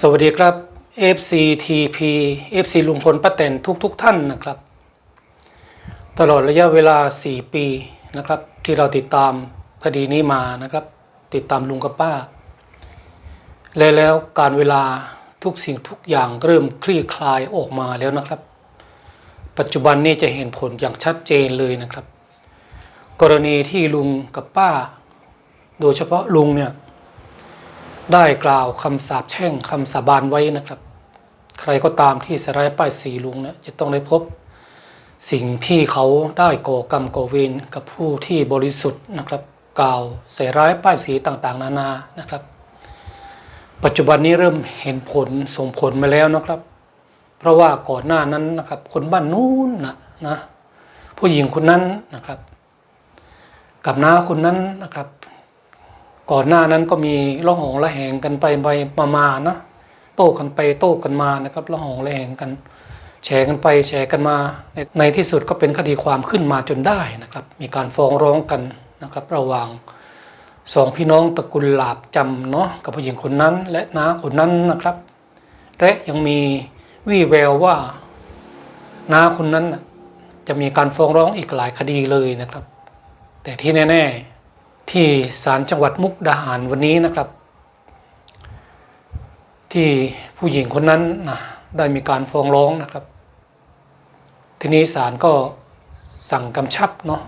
สวัสดีครับ FCTP FC ลุงพลป้าแตนทุกทุกๆท่านนะครับ ตลอดระยะเวลา 4 ปีนะครับ ที่เราติดตามคดีนี้มานะครับ ติดตามลุงกับป้า และแล้วการเวลาทุกสิ่งทุกอย่างเริ่มคลี่คลายออกมาแล้วนะครับ ปัจจุบันนี้จะเห็นผลอย่างชัดเจนเลยนะครับ กรณีที่ลุงกับป้า โดยเฉพาะลุงเนี่ย ได้กล่าวคำสาปแช่งคำสาบานไว้นะครับ ใครก็ตามที่สร้ายป้ายสีลุงเนี่ยจะต้องได้พบสิ่งที่เขาได้ก่อกรรมก่อเวรกับผู้ที่บริสุทธิ์นะครับ กล่าวใส่ร้ายป้ายสีต่างๆ นานานะครับ ปัจจุบันนี้เริ่มเห็นผลส่งผลมาแล้วนะครับ เพราะว่าก่อนหน้านั้นนะครับ คนบ้านนู้นนะนะผู้หญิงคนนั้นนะครับ กับน้าคนนั้นนะครับ ก่อนหน้านั้นก็มีละหองละแหงกันไปไปมามาๆนะโต้กันไปโต้กันมานะครับละหองละแหงกันแช่กันไปแช่กันมาในในที่สุดก็เป็นคดีความขึ้นมาจนได้นะครับ มีการฟ้องร้องกันนะครับ ระหว่างสองพี่น้องตระกุลหลาบจำเนาะกับผู้หญิงคนนั้นและน้าคนนั้นนะครับ และยังมีวี่แววว่าน้าคนนั้นจะมีการฟ้องร้องอีกหลายคดีเลยนะครับ แต่ที่แน่ ๆ ที่ศาลจังหวัดมุกดาหารวันนี้นะครับ ที่ผู้หญิงคนนั้นนะได้มีการฟ้องร้องนะครับ ทีนี้ศาลก็สั่งกำชับเนาะ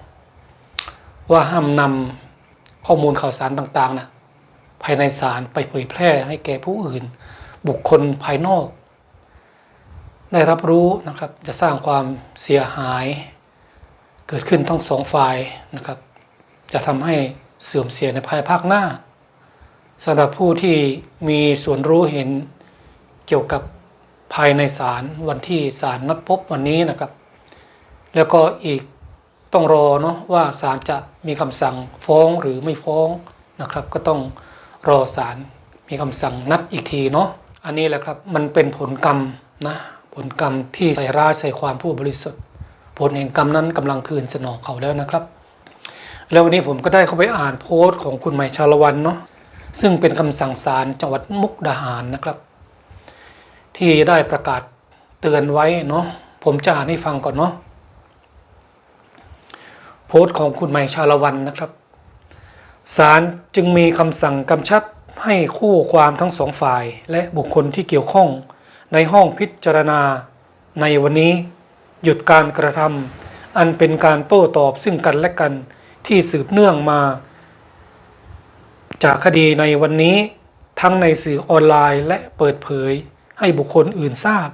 ว่าห้ามนำข้อมูลข่าวสารต่างๆนะภายในศาลไปเผยแพร่ให้แก่ผู้อื่น บุคคลภายนอก ได้รับรู้นะครับจะสร้างความเสียหาย เกิดขึ้นทั้งสองฝ่ายนะครับ จะทำให้ เสื่อมเสียในภายภาคหน้าสำหรับผู้ที่มีส่วนรู้เห็นเกี่ยวกับภายในศาลวันที่ศาลนัดพบวันนี้นะครับ แล้วก็อีกต้องรอเนาะว่าศาลจะมีคำสั่งฟ้องหรือไม่ฟ้องนะครับ ก็ต้องรอศาลมีคำสั่งนัดอีกทีเนาะอันนี้แหละครับมันเป็นผลกรรมนะผลกรรมที่ใส่ร้ายใส่ความผู้บริสุทธิ์ ผลแห่งกรรมนั้นกำลังคืนสนองเขาแล้วนะครับ แล้ววันนี้ผมก็ได้เข้าไปอ่านโพสต์ของคุณใหม่ชาละวันเนาะซึ่งเป็นคำสั่งศาลจังหวัดมุกดาหารนะครับ ที่ได้ประกาศเตือนไว้เนาะผมจะอ่านให้ฟังก่อนเนาะโพสต์ของคุณใหม่ชาละวันนะครับศาลจึงมีคำสั่งกำชับให้คู่ความทั้งสองฝ่าย และบุคคลที่เกี่ยวข้องในห้องพิจารณา ในวันนี้ หยุดการกระทำอันเป็นการโต้ตอบซึ่งกันและกัน ที่สืบเนื่องมา จากคดีในวันนี้ทั้งในสื่อออนไลน์และเปิดเผยให้บุคคลอื่นทราบ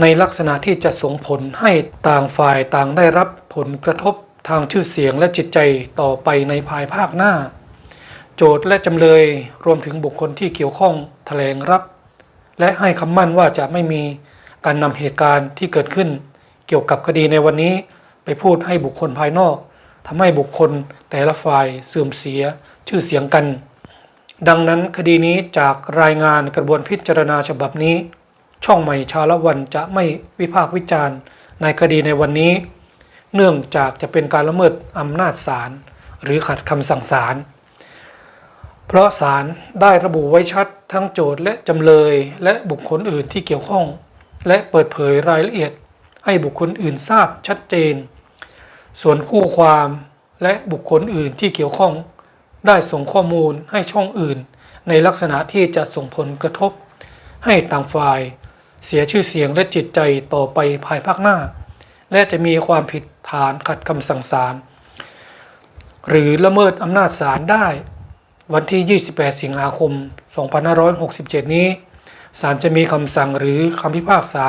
ในลักษณะที่จะส่งผลให้ต่างฝ่ายต่างได้รับผลกระทบทางชื่อเสียงและจิตใจต่อไปในภายภาคหน้า โจทย์และจำเลยรวมถึงบุคคลที่เกี่ยวข้องแถลงรับ และให้คำมั่นว่าจะไม่มีการนำเหตุการณ์ที่เกิดขึ้น เกี่ยวกับคดีในวันนี้ไปพูดให้บุคคลภายนอก ทำให้บุคคลแต่ละฝ่ายเสื่อมเสียชื่อเสียงกัน ดังนั้นคดีนี้จากรายงานกระบวนพิจารณาฉบับนี้ ช่องใหม่ชาละวันจะไม่วิพากษ์วิจารณ์ ในคดีในวันนี้ เนื่องจากจะเป็นการละเมิดอำนาจศาลหรือขัดคำสั่งศาลเพราะศาลได้ระบุไว้ชัดทั้งโจทย์และจำเลยและบุคคลอื่นที่เกี่ยวข้อง และเปิดเผยรายละเอียดให้บุคคลอื่นทราบชัดเจน ส่วนคู่ความและบุคคลอื่นที่เกี่ยวข้อง ได้ส่งข้อมูลให้ช่องอื่น ในลักษณะที่จะส่งผลกระทบ ให้ต่างฝ่าย เสียชื่อเสียงและจิตใจต่อไปภายภาคหน้า และจะมีความผิดฐานขัดคำสั่งศาลหรือละเมิดอำนาจศาลได้ วันที่ 28 สิงหาคม 2567 นี้ศาลจะมีคำสั่งหรือคำพิพากษา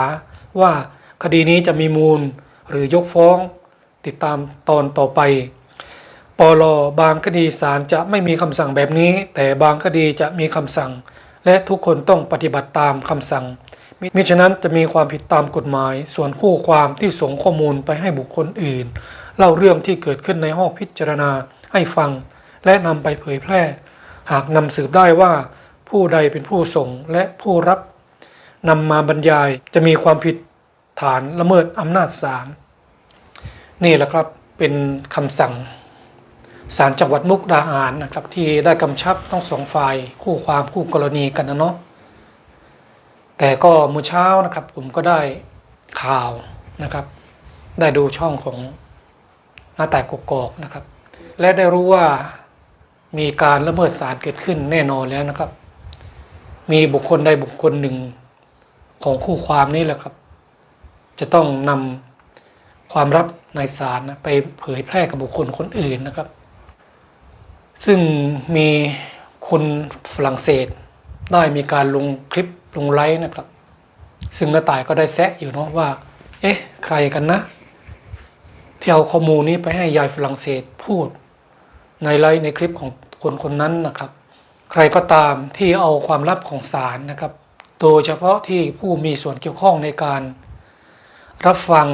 ว่าคดีนี้จะมีมูลหรือยกฟ้อง ติดตามตอนต่อไปปลบางคดีศาลจะไม่มีคำสั่งแบบนี้ แต่บางคดีจะมีคำสั่ง และทุกคนต้องปฏิบัติตามคำสั่งมิมิฉะนั้นจะมีความผิดตามกฎหมาย ส่วนคู่ความที่ส่งข้อมูลไปให้บุคคลอื่น เล่าเรื่องที่เกิดขึ้นในห้องพิจารณาให้ฟัง และนำไปเผยแพร่ หากนำสืบได้ว่า ผู้ใดเป็นผู้ส่งและผู้รับนำมาบรรยายจะมีความผิดฐานละเมิดอำนาจศาล นี่แหละครับเป็นคำสั่งศาลจังหวัดมุกดาหารนะครับ ที่ได้กำชับต้องสองฝ่ายคู่ความคู่กรณีกันนะเนาะแต่ก็เมื่อเช้านะครับ ผมก็ได้ข่าวนะครับ ได้ดูช่องของหน้าแต่กกอกนะครับ และได้รู้ว่ามีการละเมิดศาลเกิดขึ้นแน่นอนแล้วนะครับ มีบุคคลใดบุคคลหนึ่งของคู่ความนี่แหละครับ จะต้องนำ ความลับในศาลนะไปเผยแพร่กับบุคคลคนอื่นนะครับ ซึ่งมีคนฝรั่งเศสได้มีการลงคลิปลงไลฟ์นะครับ ซึ่งน้าตายก็ได้แซะอยู่เนาะว่า เอ๊ะ ใครกันนะที่เอาข้อมูลนี้ไปให้ยายฝรั่งเศสพูด ในไลฟ์ในคลิปของคนคนนั้นนะครับ ใครก็ตามที่เอาความลับของศาลนะครับ โดยเฉพาะที่ผู้มีส่วนเกี่ยวข้องในการรับฟัง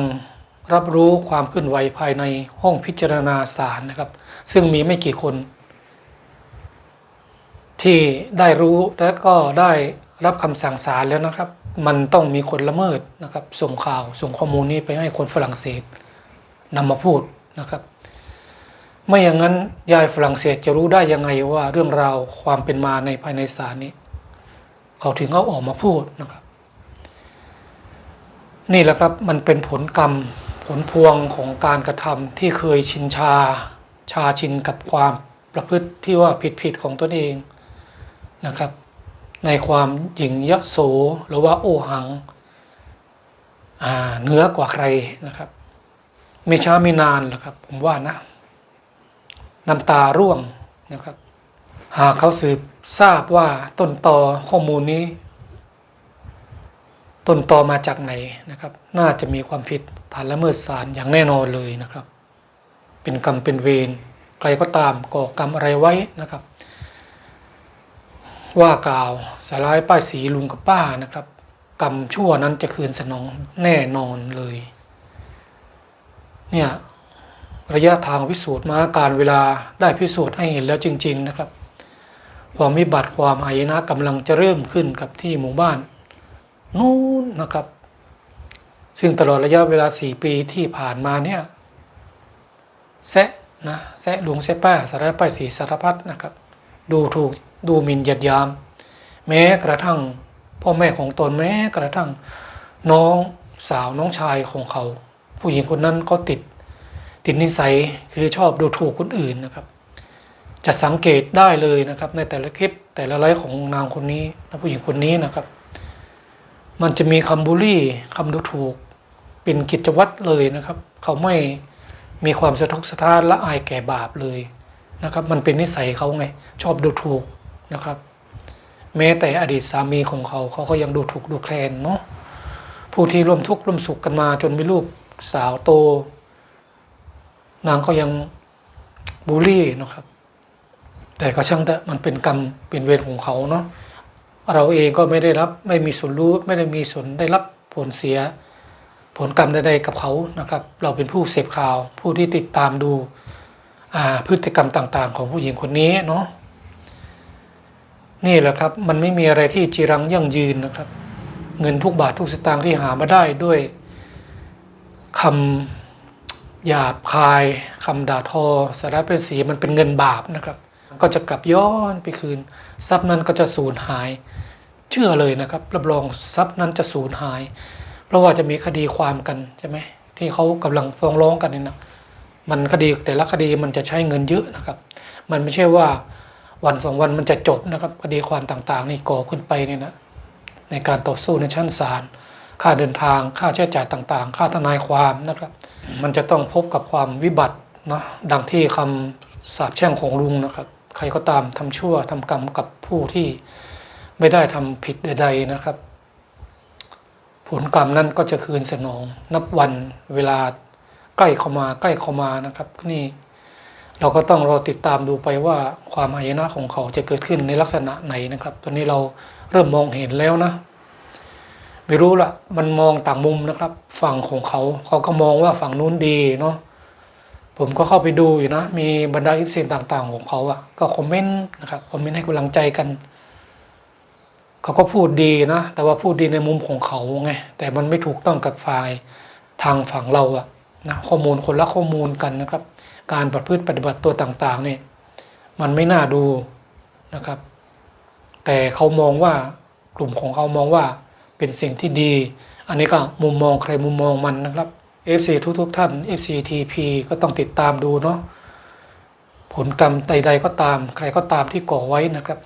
รับรู้ความเคลื่อนไหวภายในห้องพิจารณาศาลนะครับ ซึ่งมีไม่กี่คน ที่ได้รู้และก็ได้รับคำสั่งศาลแล้วนะครับ มันต้องมีคนละเมิดนะครับ ส่งข่าวส่งข้อมูลนี้ไปให้คนฝรั่งเศสนำมาพูดนะครับ ไม่อย่างนั้นยายฝรั่งเศสจะรู้ได้ยังไงว่าเรื่องราวความเป็นมาในภายในศาลนี้ เขาถึงเอาออกมาพูดนะครับ นี่แหละครับมันเป็นผลกรรม ผลพวงของการกระทำที่เคยชินชา ชาชินกับความประพฤติที่ว่าผิดผิดๆของตนเองนะครับ ในความหยิ่งยโสหรือว่าโอหังอ่าเหนือกว่าใครนะครับไม่ช้าไม่นานหรอกครับ ผมว่านะน้ำตาร่วงนะครับ หากเขาสืบทราบว่าต้นตอข้อมูลนี้ ต้นตอมาจากไหนนะครับ น่าจะมีความผิด ฐานละเมิดศาลอย่างแน่นอนเลยนะครับ เป็นกรรมเป็นเวรใครก็ตามก่อกรรมอะไรไว้นะครับ ว่ากล่าวสลายป้ายสีลุงกับป้านะครับ กรรมชั่วนั้นจะคืนสนองแน่นอนเลย เนี่ยระยะทางพิสูจน์มาการเวลาได้พิสูจน์ให้เห็นแล้วจริง ๆนะครับ ความวิบัติความหายนะกำลังจะเริ่มขึ้นกับที่หมู่บ้าน นู้นนะครับ ซึ่งตลอดระยะเวลาสี่ปีที่ผ่านมาเนี่ยแซะนะแซะลุงแซะป้าสารพัดสีสารพัดนะครับ ดูถูกดูหมิ่นเหยียดยาม แม้กระทั่งพ่อแม่ของตนแม้กระทั่งน้องสาวน้องชายของเขา ผู้หญิงคนนั้นก็ติด ติดนิสัยคือชอบดูถูกคนอื่นนะครับ จะสังเกตได้เลยนะครับ ในแต่ละคลิปแต่ละไลฟ์ของนางคนนี้และผู้หญิงคนนี้นะครับ มันจะมีคำบูลลี่คำดูถูก เป็นกิจวัตรเลยนะครับ เขาไม่มีความสะทกสะท้านละอายแก่บาปเลยนะครับ มันเป็นนิสัยเขาไง ชอบดูถูกนะครับ แม้แต่อดีตสามีของเขาเขาก็ยังดูถูกดูแคลนเนาะผู้ที่ร่วมทุกข์ร่วมสุขกันมาจนมีลูกสาวโต นางก็ยังบูลลี่นะครับ แต่ก็ช่างเถอะมันเป็นกรรมเป็นเวรของเขาเนาะเราเองก็ไม่ได้รับไม่มีส่วนรู้ไม่ได้มีส่วนได้รับผลเสีย ผลกรรมใดๆกับเขานะครับ เราเป็นผู้เสพข่าว ผู้ที่ติดตามดูพฤติกรรมต่างๆ ของผู้หญิงคนนี้เนาะนี่แหละครับมันไม่มีอะไรที่จีรังยั่งยืนนะครับ เงินทุกบาททุกสตางค์ที่หามาได้ด้วยคำหยาบคายคำด่าทอสารพัดสีมันเป็นเงินบาปนะครับ ก็จะกลับย้อนไปคืน ทรัพย์นั้นก็จะสูญหาย เชื่อเลยนะครับรับรองทรัพย์นั้นจะสูญหาย เพราะว่าจะมีคดีความกันใช่ไหมที่เขากำลังฟ้องร้องกันนี่นะมันคดีแต่ละคดีมันจะใช้เงินเยอะนะครับ มันไม่ใช่ว่าวันสองวันมันจะจบนะครับ คดีความต่างๆ นี่ก่อขึ้นไปเนี่ยนะในการต่อสู้ในชั้นศาลค่าเดินทางค่าใช้จ่ายต่างๆ ค่าทนายความนะครับ มันจะต้องพบกับความวิบัตินะดังที่คำสาปแช่งของลุงนะครับ ใครก็ตามทำชั่วทำกรรมกับผู้ที่ไม่ได้ทำผิดใดๆนะครับ ผลกรรมนั้นก็จะคืนสนอง นับวันเวลาใกล้เข้ามาใกล้เข้ามานะครับนี่เราก็ต้องรอติดตามดูไปว่าความหายนะของเขาจะเกิดขึ้นในลักษณะไหนนะครับ ตอนนี้เราเริ่มมองเห็นแล้วนะ ไม่รู้ละมันมองต่างมุมนะครับ ฝั่งของเขา เขาก็มองว่าฝั่งนู้นดีเนาะผมก็เข้าไปดูอยู่นะ มีบรรดาอิฟซีนต่างๆ ของเขาอะก็คอมเมนต์นะครับคอมเมนต์ให้กำลังใจกัน เขาก็พูดดีนะ แต่ว่าพูดดีในมุมของเขาไง แต่มันไม่ถูกต้องกับฝ่ายทางฝั่งเราอะนะข้อมูลคนละข้อมูลกันนะครับ การประพฤติปฏิบัติตัวต่างๆเนี่ยมันไม่น่าดูนะครับ แต่เขามองว่ากลุ่มของเขามองว่าเป็นสิ่งที่ดี อันนี้ก็มุมมองใครมุมมองมันนะครับ FC ทุกๆท่าน FCTP ก็ต้องติดตามดูเนาะผลกรรมใดๆก็ตาม ใครก็ตามที่ก่อไว้นะครับ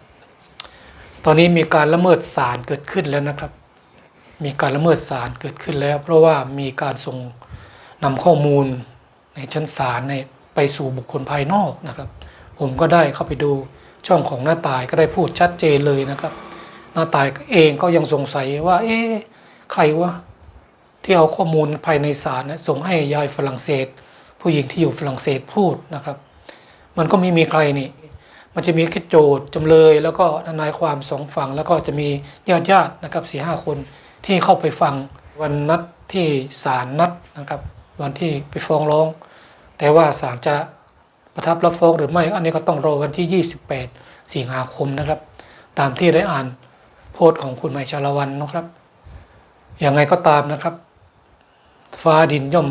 ตอนนี้มีการละเมิดศาลเกิดขึ้นแล้วนะครับ มีการละเมิดศาลเกิดขึ้นแล้ว เพราะว่ามีการส่งนำข้อมูลในชั้นศาลในไปสู่บุคคลภายนอกนะครับ ผมก็ได้เข้าไปดูช่องของหน้าตายก็ได้พูดชัดเจนเลยนะครับ หน้าตายเองก็ยังสงสัยว่า เอ๊ะใครวะที่เอาข้อมูลภายในศาลส่งให้ยายฝรั่งเศส ผู้หญิงที่อยู่ฝรั่งเศสพูดนะครับ มันก็ไม่มีใครนี่ มันจะมีแค่โจทย์จำเลย แล้วก็ทนายความสองฝั่งแล้วก็จะมีญาติญาตินะครับสี่ห้าคนที่เข้าไปฟังวันนัดที่ศาลนัดนะครับ วันที่ไปฟ้องร้อง แต่ว่าศาลจะประทับรับฟ้องหรือไม่ อันนี้ก็ต้องรอวันที่ 28 สิงหาคมนะครับ ตามที่ได้อ่านโพสต์ของคุณหมายชาลวันนะครับอย่างไงก็ตามนะครับ ฟ้าดินย่อม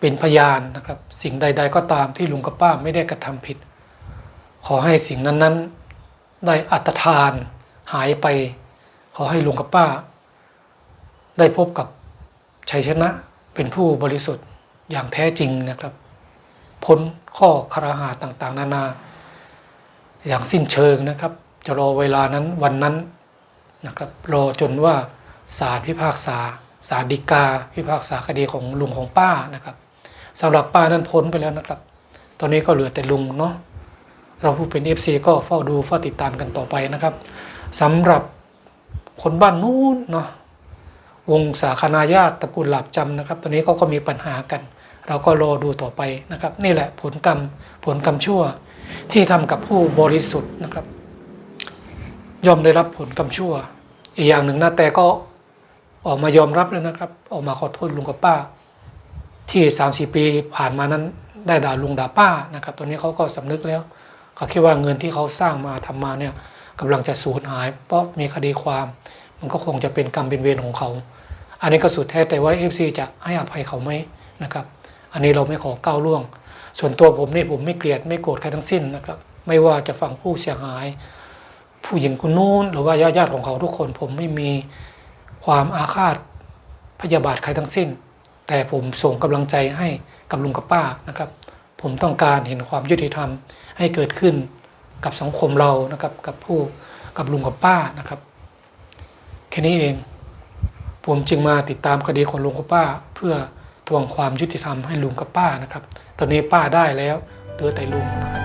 เป็นพยานนะครับ สิ่งใด ๆ ก็ตามที่ลุงกับป้าไม่ได้กระทำผิด ขอให้สิ่งนั้นๆ ได้อัตทานหายไป ขอให้ลุงกับป้า ได้พบกับชัยชนะเป็นผู้บริสุทธิ์อย่างแท้จริงนะครับ พ้นข้อคารหาต่างๆ นานา อย่างสิ้นเชิงนะครับ จะรอเวลานั้นวันนั้นนะครับ รอจนว่าศาลพิพากษาศาลฎีกา พิพากษาคดีของลุงของป้านะครับสำหรับป้านั้นพ้นไปแล้วนะครับ ตอนนี้ก็เหลือแต่ลุงเนาะ เราผู้เป็น FC ก็เฝ้าดูเฝ้าติดตามกันต่อไปนะครับสำหรับคนบ้านนู้นเนาะวงสาคนาญาติตระกูลหลาบจำนะครับ ตอนนี้เขาก็มีปัญหากัน เราก็รอดูต่อไปนะครับ นี่แหละผลกรรมผลกรรมชั่วที่ทำกับผู้บริสุทธิ์นะครับยอมได้รับผลกรรมชั่ว อีกอย่างหนึ่งนะแต่ก็ออกมายอมรับเลยนะครับ ออกมาขอโทษลุงกับป้า ที่สามสี่ปีผ่านมานั้นได้ด่าลุงด่าป้านะครับ ตอนนี้เขาก็สำนึกแล้ว เขาคิดว่าเงินที่เขาสร้างมาทำมาเนี่ยกำลังจะสูญหาย เพราะมีคดีความ มันก็คงจะเป็นกรรมเป็นเวรของเขา อันนี้ก็สุดแท้แต่ว่า FC จะให้อภัยเขาไหมนะครับ อันนี้เราไม่ขอก้าวล่วง ส่วนตัวผมนี่ผมไม่เกลียดไม่โกรธใครทั้งสิ้นนะครับ ไม่ว่าจะฝั่งผู้เสียหาย ผู้หญิงคนนู้นหรือว่าญาติของเขาทุกคน ผมไม่มีความอาฆาตพยาบาทใครทั้งสิ้น แต่ผมส่งกำลังใจให้กับลุงกับป้านะครับ ผมต้องการเห็นความยุติธรรมให้เกิดขึ้นกับสังคมเรานะครับ กับผู้กับลุงกับป้านะครับ แค่นี้เอง ผมจึงมาติดตามคดีของลุงกับป้า เพื่อทวงความยุติธรรมให้ลุงกับป้านะครับ ตอนนี้ป้าได้แล้วเหลือแต่ลุงนะครั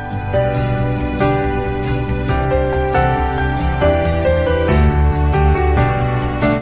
บ